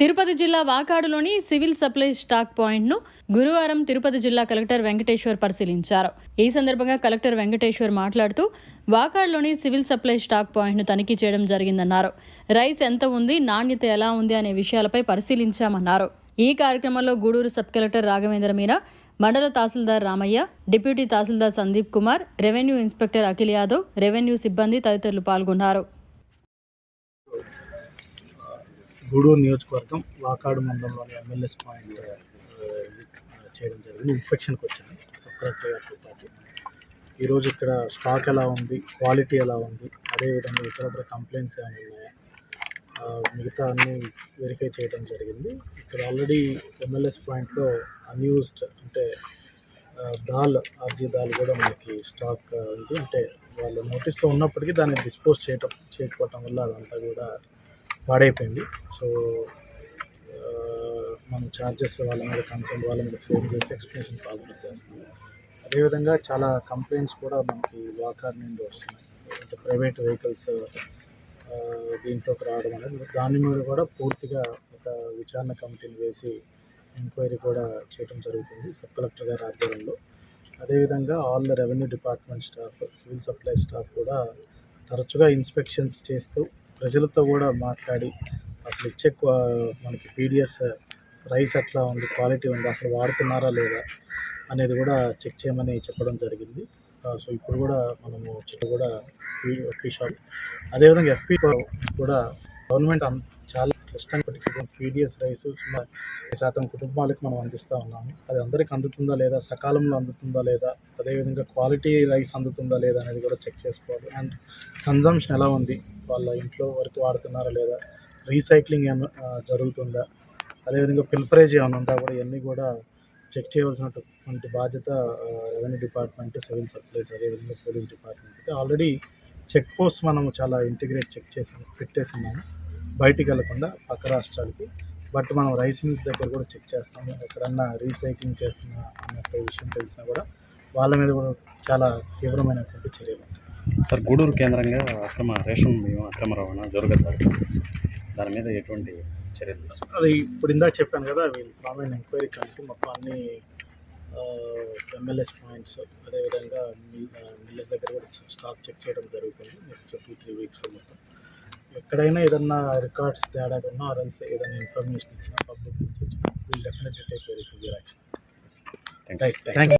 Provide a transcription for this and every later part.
తిరుపతి జిల్లా వాకాడులోని civil supply stock పాయింట్ను గురువారం తిరుపతి జిల్లా కలెక్టర్ వెంకటేశ్వర్ పరిశీలించారు. ఈ సందర్భంగా కలెక్టర్ వెంకటేశ్వర్ మాట్లాడుతూ వాకాడులోని సివిల్ సప్లై స్టాక్ పాయింట్ను తనిఖీ చేయడం జరిగిందన్నారు. రైస్ ఎంత ఉంది నాణ్యత ఎలా ఉంది అనే విషయాలపై పరిశీలించామన్నారు. ఈ కార్యక్రమంలో గూడూరు సబ్ కలెక్టర్ రాఘవేంద్ర మీరా మండల tahsildar Ramaiah deputy tahsildar Sandeep Kumar revenue inspector Akhil Yadav revenue సిబ్బంది తదితరులు పాల్గొన్నారు. గూడూరు నియోజకవర్గం వాకాడు మండలంలోని ఎమ్మెల్యేస్ పాయింట్ విజిట్ చేయడం జరిగింది. ఇన్స్పెక్షన్కి వచ్చాను. సబ్ కలెక్టర్ గారితో పాటు ఈరోజు ఇక్కడ స్టాక్ ఎలా ఉంది క్వాలిటీ ఎలా ఉంది అదేవిధంగా ఇతరత్ర కంప్లైంట్స్ ఏమైనా ఉన్నాయా? మిగతా అన్ని వెరిఫై చేయడం జరిగింది. ఇక్కడ ఆల్రెడీ ఎమ్మెల్యేస్ పాయింట్లో అన్యూస్డ్ అంటే దాల్ ఆర్జీ దాల్ కూడా మనకి స్టాక్ uh, ఉంది. అంటే వాళ్ళ నోటీస్లో ఉన్నప్పటికీ దాన్ని డిస్పోజ్ చేయటం చేయకపోవటం వల్ల అదంతా కూడా పాడైపోయింది. సో మనం ఛార్జెస్ వాళ్ళ మీద కన్సర్న్ వాళ్ళ మీద ఫోన్ చేసి ఎక్స్ప్లెనేషన్ ఫార్వర్డ్ చేస్తాం. అదేవిధంగా చాలా కంప్లైంట్స్ కూడా మనకి వాకర్ నుండి వస్తున్నాయి. అంటే ప్రైవేట్ వెహికల్స్ దీంట్లోకి రావడం అనేది దాని మీద కూడా పూర్తిగా ఒక విచారణ కమిటీని వేసి ఎంక్వైరీ కూడా చేయడం జరుగుతుంది సబ్ కలెక్టర్ గారి ఆధ్వర్యంలో. అదేవిధంగా all the revenue department staff civil supply staff కూడా తరచుగా ఇన్స్పెక్షన్స్ చేస్తూ ప్రజలతో కూడా మాట్లాడి అసలు ఇచ్చే మనకి పీడిఎస్ రైస్ ఎట్లా ఉంది క్వాలిటీ ఉంది అసలు వాడుతున్నారా లేదా అనేది కూడా చెక్ చేయమని చెప్పడం జరిగింది. సో ఇప్పుడు కూడా మనము చెట్టు కూడా ఎఫ్పీ షాప్ అదేవిధంగా ఎఫ్పీ కూడా గవర్నమెంట్ చాలా క్లిష్టం పీడిఎస్ రైస్ సుమారు శాతం కుటుంబాలకు మనం అందిస్తూ ఉన్నాము. అది అందరికి అందుతుందా లేదా? సకాలంలో అందుతుందా లేదా? అదేవిధంగా క్వాలిటీ రైస్ అందుతుందా లేదా అనేది కూడా చెక్ చేసుకోవాలి. అండ్ కన్జంప్షన్ ఎలా ఉంది? వాళ్ళ ఇంట్లో వరకు వాడుతున్నారా లేదా? రీసైక్లింగ్ ఏమైనా జరుగుతుందా? అదేవిధంగా పిల్ఫరేజ్ ఏమైనా ఉందా కూడా ఇవన్నీ కూడా చెక్ చేయవలసినటువంటి బాధ్యత రెవెన్యూ డిపార్ట్మెంట్ సివిల్ సప్లైస్ అదేవిధంగా police department already check post మనము చాలా ఇంటిగ్రేట్ చెక్ చేసి పెట్టేసి ఉన్నాము. బయటికి వెళ్ళకుండా పక్క రాష్ట్రాలకి. బట్ మనం రైస్ మిల్స్ దగ్గర కూడా చెక్ చేస్తాము. ఎక్కడన్నా రీసైక్లింగ్ చేస్తున్నా అన్నట్టు విషయం తెలిసినా కూడా వాళ్ళ మీద కూడా చాలా తీవ్రమైనటువంటి చర్యలు సార్ గూడూరు కేంద్రంగా అక్రమ రేషన్ బియ్యం అక్రమ రవాణా జరుగుతుంది దాని మీద ఎటువంటి చర్యలు తీసుకుంటారు అది ఇప్పుడు ఇందాక చెప్పాను కదా వీళ్ళు ఫార్మ్ ఎంక్వైరీ కమిటీ మొత్తం అన్ని ఎమ్మెల్యేస్ పాయింట్స్ అదేవిధంగా మిల్లెస్ దగ్గర కూడా స్టాక్ చెక్ చేయడం జరుగుతుంది. నెక్స్ట్ టూ త్రీ వీక్స్లో మొత్తం. ఎక్కడైనా ఏదన్నా రికార్డ్స్ తేడా ఉన్నా ఆర్ఎల్స్ ఏదైనా ఇన్ఫర్మేషన్ ఇచ్చినా పబ్లిక్ నుంచి ఇచ్చినా we'll definitely take very severe action thank right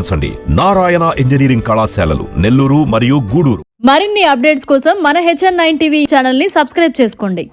సంప్రదించండి నారాయణ ఇంజనీరింగ్ కళాశాలలు నెల్లూరు మరియు గూడూరు. మరిన్ని అప్డేట్స్ కోసం మన హెచ్ఎన్ నైన్ టీవీ ఛానల్ని సబ్స్క్రైబ్ చేసుకోండి.